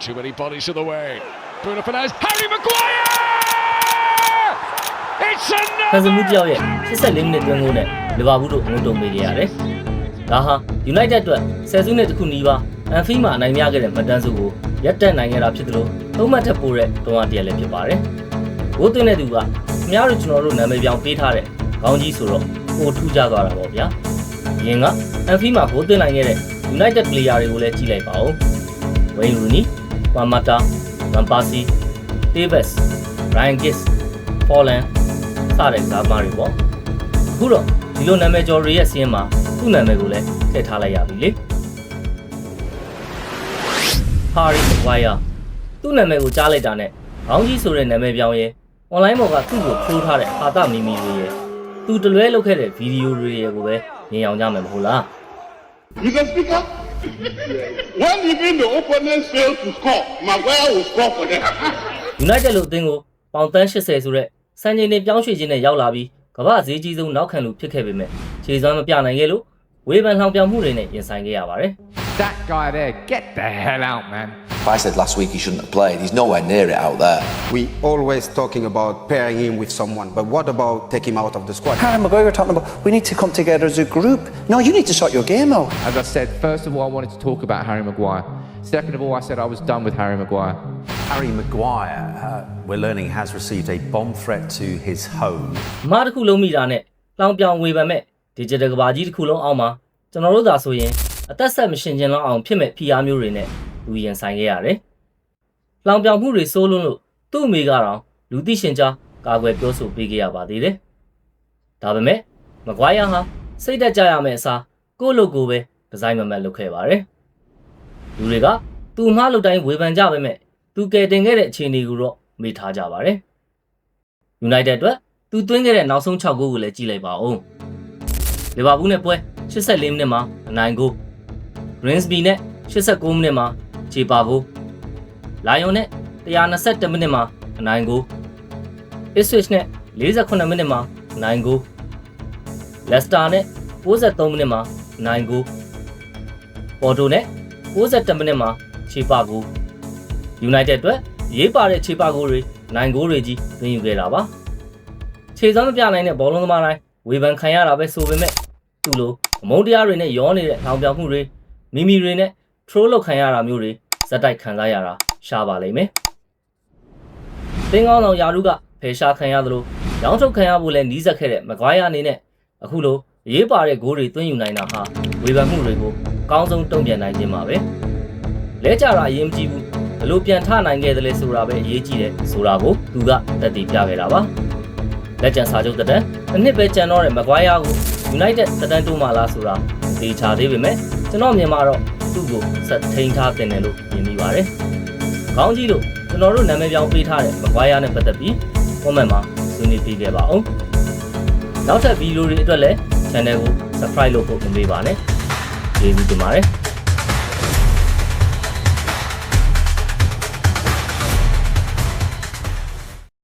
Too many bodies in the way. Bruno Fernandes. Harry Maguire! It's ဖန်ဆ another! မှုတယောက်ရဲ့84မိနစ်တွင်းကိုနဲ့လီဗာပူးတို့အငုံတုံပေးခဲ့ရတယ်။ဒါဟာ United အတွက်ဆယ်စုနှစ်တစ်ခုနီးပါးအန်ဖီမှာအနိုင်ရခဲ့တဲ့မတ်တန်းစုကိုရက်တက်နိုင်ခဲ့တာဖြစ်သလိုသုံးမှတ်ထပ်ပိုးတဲ့တွန်းအားတစ်ရက်လည်းဖြစ်ပါတယ်။ဘိုးသွင်းတဲ့သူကအများတို့ကျွန်တော်တို့နာမည်ပြောင်းပေးထားတဲ့ခေါင်းကြီးဆိုတော့ပိုထူးခြားသွားတာပေါ့ဗျာ။အရင်ကအန်ဖီမှာဘိုးသွင်းနိုင်ခဲ့တဲ့ United player တွေကိုလည်းကြည့်လိုက်ပါဦး။ Wayne Rooney, Pamata, Van Persie, Tevez, Ryan Giggs, Folland စတဲ့ဇာတ်မားတွေပေါ့အခုတော့ဒီလိုနာမည်ကျော်တွေရဲ့စီးရင်မှာသူ့နာမည်ကိုလည်းထည့်ထားလိုက်ရပြီလေဟာရီမကွာယာသူ့နာမည်ကိုကြားလိုက်တာနဲ့ခေါင်းကြီးဆိုတဲ့နာမည်ပြောင်းရဲ online ပေါ်ကသူ့ကိုထိုးထားတဲ့အာသမီမီတွေရဲ့သူတလွဲလုပ်ခဲ့တဲ့ဗီဒီယိုတွေရဲ့ကိုပဲမြင်အောင်ကြမယ်မဟုတ်လား Mr. Speaker, when even the opponents fail to score, Maguire will score for them. United လို့အသင်းကိုပေါင်တန်း80ဆိုတဲ့စံချိန်တွေပြောင်းရွှေ့ခြင်းနဲ့ရောက်လာပြီးကမ္ဘာဈေးကြီးဆုံးနောက်ခံလူဖြစ်ခဲ့ပေမဲ့ခြေစွမ်းမပြနိုင်ခဲ့လို့ဝေဖန်လှောင်ပြောင်မှုတွေနဲ့ရင်ဆိုင်ခဲ့ရပါတယ် That guy there, get the hell out, man. I said last week he shouldn't have played. He's nowhere near it out there. We always talking about pairing him with someone, but what about take him out of the squad? Harry Maguire were talking about we need to come together as a group. No, you need to sort your game out. As I said, first of all, I wanted to talk about Harry Maguire. Second of all, I said I was done with Harry Maguire. Harry Maguire, uh, we're learning, has received a bomb threat to his home. အမားတစ်ခုလုံးမိတာနဲ့လောင်ပြောင်ဝေဖန်မဲ့ digital ကဘာကြီးတစ်ခုလုံးအောက်မှာကျွန်တော်တို့သာဆိုရင်အသက်ဆက်မရှင်ခြင်းလောက်အောင်ဖြစ်မဲ့ PR မျိုးတွေနဲ့ လူရင်ဆိုင်ခဲ့ရတယ်။လောင်ပြောင်မှုတွေစိုးလွန်းလို့သူ့အမေကတော့လူသိရှင်ကြားကာကွယ်ပြောဆိုပေးခဲ့ရပါသေးတယ်။ဒါပေမဲ့မကွာယာဟာစိတ်သက်ကြရမယ့်အစားကိုယ့်လိုကိုယ်ပဲဒီဇိုင်းမမတ်လုပ်ခဲ့ပါတယ်။လူတွေကသူ့မှားလို့တိုင်းဝေဖန်ကြပေမဲ့သူကယ်တင်ခဲ့တဲ့အခြေအနေကိုတော့မေ့ထားကြပါတယ်။ United အတွက်သူသွင်းခဲ့တဲ့နောက်ဆုံး6ဂိုးကိုလည်းကြည့်လိုက်ပါဦး။လီဗာပူးနဲ့ပွဲ84မိနစ်မှာအနိုင်ဂိုး Greensby နဲ့89မိနစ်မှာ ခြေပါဂိုး Lion နဲ့121မိနစ်မှာအနိုင်ဂိုး Ipswich နဲ့48မိနစ်မှာအနိုင်ဂိုး Leicester နဲ့63မိနစ်မှာအနိုင်ဂိုး Porto နဲ့62မိနစ်မှာခြေပါဂိုး United အတွက်ရေးပါတဲ့ခြေပါဂိုးတွေနိုင်ဂိုးတွေကြီးသွင်းယူခဲ့တာပါခြေစွမ်းမပြနိုင်တဲ့ဘောလုံးသမားတိုင်းဝေဖန်ခံရတာပဲဆိုပေမဲ့သူ့လိုအမုန်းတရားတွေနဲ့ရောနေတဲ့ထောင်ပြောင်မှုတွေမိမိတွေနဲ့ troll လုပ်ခံရတာမျိုးတွေဇက်တိုက်ခံစားရတာရှားပါလိမ့်မယ်။တင်းကောင်းဆောင်ယာရုကဖယ်ရှားခံရသလိုရောင်းထုတ်ခံရဖို့လည်းနီးစပ်ခဲ့တဲ့မကွာယာအနေနဲ့အခုလိုအရေးပါတဲ့ဂိုးတွေသွင်းယူနိုင်တာဟာဝေဖန်မှုတွေကိုအကောင်းဆုံးတုံ့ပြန်နိုင်ခြင်းပါပဲ။လဲကြတာအရင်မကြည့်ဘူးဘလို့ပြန်ထနိုင်ခဲ့တယ်လဲဆိုတာပဲအရေးကြီးတယ်ဆိုတာကိုသူကတက်တည်ပြခဲ့တာပါ။လက်ကျန်စာချုပ်တက်တန်းတစ်နှစ်ပဲကျန်တော့တဲ့မကွာယာကို United တက်တန်းတိုးမှလားဆိုတာသိချာသေးပေမဲ့ကျွန်တော်မြင်မှာတော့ သူ့ကိုဆက်ထိန်ထားတင်တယ်လို့မြင်မိပါတယ်။ခေါင်းကြီးလို့ကျွန်တော်တို့နာမည်ပြောင်းပေးထားတဲ့မကွာယာနဲ့ပတ်သက်ပြီး comment မှာဆွေးနွေးပေးခဲ့ပါအောင်။နောက်ထပ်ဗီဒီယိုတွေအတွက်လည်း channel ကို subscribe လုပ်ဖို့မမေ့ပါနဲ့။ကျေးဇူးတင်ပါတယ်။